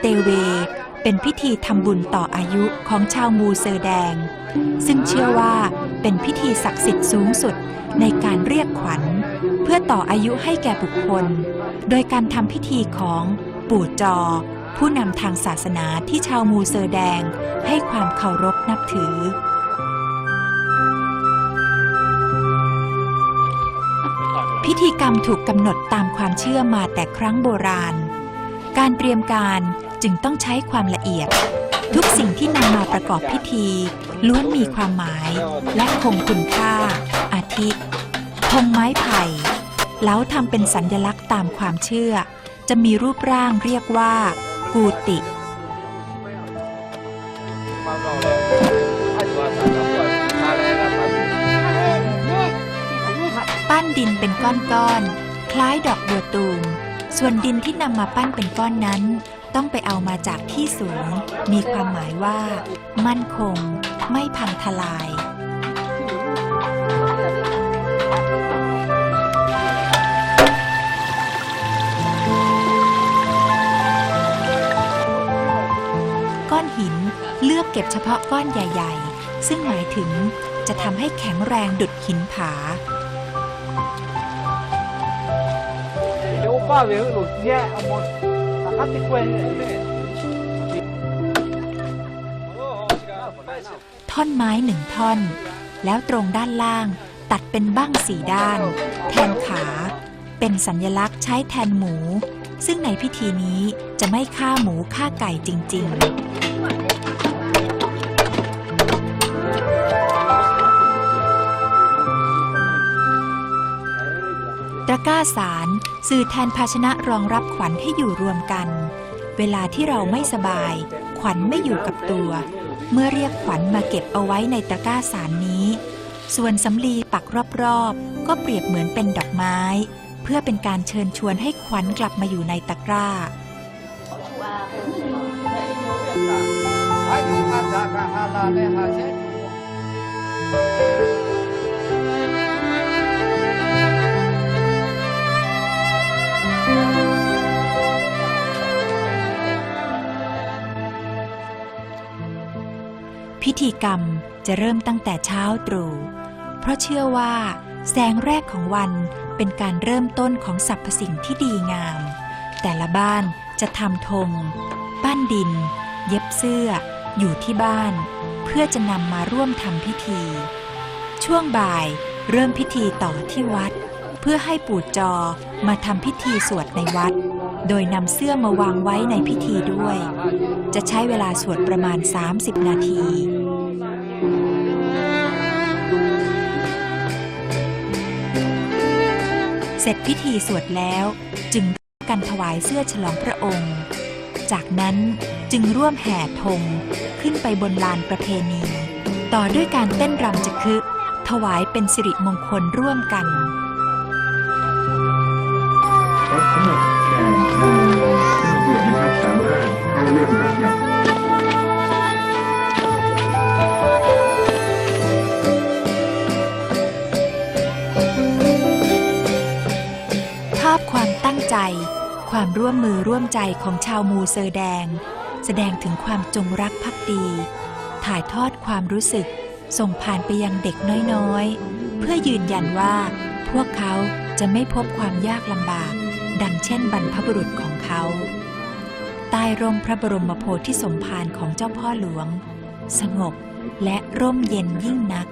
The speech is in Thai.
เตเว เป็นพิธีทำบุญต่ออายุของชาวมูเซอร์แดง ซึ่งเชื่อว่าเป็นพิธีศักดิ์สิทธิ์สูงสุดในการเรียกขวัญ เพื่อต่ออายุให้แก่บุคคล โดยการทำพิธีของปู่จอ ผู้นำทางศาสนาที่ชาวมูเซอร์แดงให้ความเคารพนับถือพิธีกรรมถูกกำหนดตามความเชื่อมาแต่ครั้งโบราณ การเตรียมการจึงต้องใช้ความละเอียด ทุกสิ่งที่นำมาประกอบพิธี ล้วนมีความหมาย และคงคุณค่า อาทิธงไม้ไผ่แล้วทำเป็นสัญญลักษณ์ตามความเชื่อ จะมีรูปร่างเรียกว่า กูติ ปั้นดินเป็นก้อนๆคล้ายดอกบัวตูม ส่วนดินที่นำมาปั้นเป็นก้อนนั้น ต้องไปเอามาจากที่สูง มีความหมายว่า มั่นคง ไม่พังทลาย ก้อนหินเลือกเก็บเฉพาะก้อนใหญ่ ๆ ซึ่งหมายถึงจะทำให้แข็งแรงดุดหินผา 有八位老师啊，我他的关系。 ท่อนไม้หนึ่งท่อน แล้วตรงด้านล่าง ตัดเป็นบ้างสี่ด้าน แทนขา เป็นสัญลักษณ์ใช้แทนหมู ซึ่งในพิธีนี้จะไม่ฆ่าหมูฆ่าไก่จริง ๆ ตะกร้าสารสื่อแทนภาชนะรองรับขวัญให้อยู่รวมกัน เวลาที่เราไม่สบาย ขวัญไม่อยู่กับตัว เมื่อเรียกขวัญมาเก็บเอาไว้ในตะกร้าสารนี้ ส่วนสำลีปักรอบๆ ก็เปรียบเหมือนเป็นดอกไม้ เพื่อเป็นการเชิญชวนให้ขวัญกลับมาอยู่ในตะกร้าอายุอาจาร พิธีกรรมจะเริ่มตั้งแต่เช้าตรู่เพราะเชื่อว่า แสงแรกของวันเป็นการเริ่มต้นของสรรพสิ่งที่ดีงาม แต่ละบ้านจะทำธงปั้นดิน เย็บเสื้อ อยู่ที่บ้าน เพื่อจะนำมาร่วมทำพิธี ช่วงบ่ายเริ่มพิธีต่อที่วัด เพื่อให้ปู่จอมาทำพิธีสวดในวัด โดยนำเสื้อมาวางไว้ในพิธีด้วย จะใช้เวลาสวดประมาณ 30 นาทีเสร็จพิธีสวดแล้วจึงร่วมกันถวายเสื้อฉลองพระองค์ จากนั้นจึงร่วมแห่ธงขึ้นไปบนลานประเพณี ต่อด้วยการเต้นรำจะคึถวายเป็นสิริมงคลร่วมกัน ความร่วมมือร่วมใจของชาวมูเซอร์แดง แสดงถึงความจงรักภักดี ถ่ายทอดความรู้สึก ส่งผ่านไปยังเด็กน้อยๆ เพื่อยืนยันว่า พวกเขาจะไม่พบความยากลำบาก ดังเช่นบรรพบุรุษของเขา ใต้ร่มพระบรมโพธิสมภารของเจ้าพ่อหลวง สงบและร่มเย็นยิ่งนัก